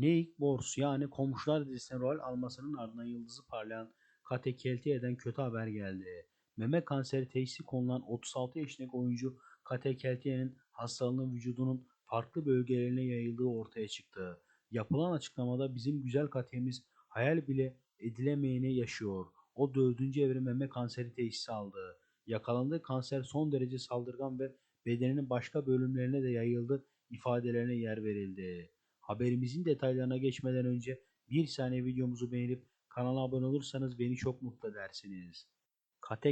Nick Bors yani Komşular dizisine rol almasının ardından yıldızı parlayan Kate Keltiye'den kötü haber geldi. Meme kanseri teşhisi konulan 36 yaşındaki oyuncu Kate Keltiye'nin hastalığının vücudunun farklı bölgelerine yayıldığı ortaya çıktı. Yapılan açıklamada bizim güzel Kate'miz hayal bile edilemeyeni yaşıyor. O dördüncü evre meme kanseri teşhisi aldı. Yakalandığı kanser son derece saldırgan ve bedeninin başka bölümlerine de yayıldı ifadelerine yer verildi. Haberimizin detaylarına geçmeden önce bir saniye videomuzu beğenip kanala abone olursanız beni çok mutlu edersiniz.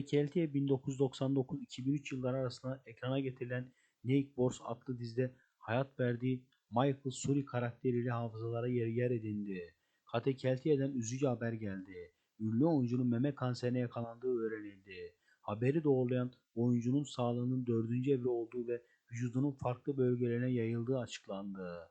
Kelti'ye 1999-2003 yılları arasında ekrana getirilen Nick Bors adlı dizide hayat verdiği Michael Suri karakteriyle hafızalara yer yer edindi. Kate Keltiye'den üzücü haber geldi. Ünlü oyuncunun meme kanserine yakalandığı öğrenildi. Haberi doğrulayan oyuncunun sağlığının dördüncü evre olduğu ve vücudunun farklı bölgelerine yayıldığı açıklandı.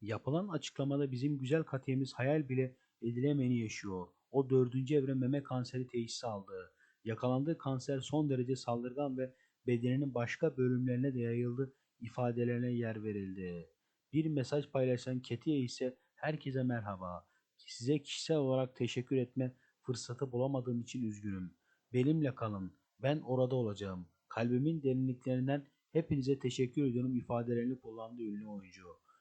Yapılan açıklamada bizim güzel katiyemiz hayal bile edilemeni yaşıyor. O dördüncü evre meme kanseri teşhisi aldı. Yakalandığı kanser son derece saldırgan ve bedeninin başka bölümlerine de yayıldı ifadelerine yer verildi. Bir mesaj paylaşan Ketiye ise herkese merhaba. Size kişisel olarak teşekkür etme fırsatı bulamadığım için üzgünüm. Benimle kalın. Ben orada olacağım. Kalbimin derinliklerinden hepinize teşekkür ediyorum ifadelerini kullandı ünlü oyuncu.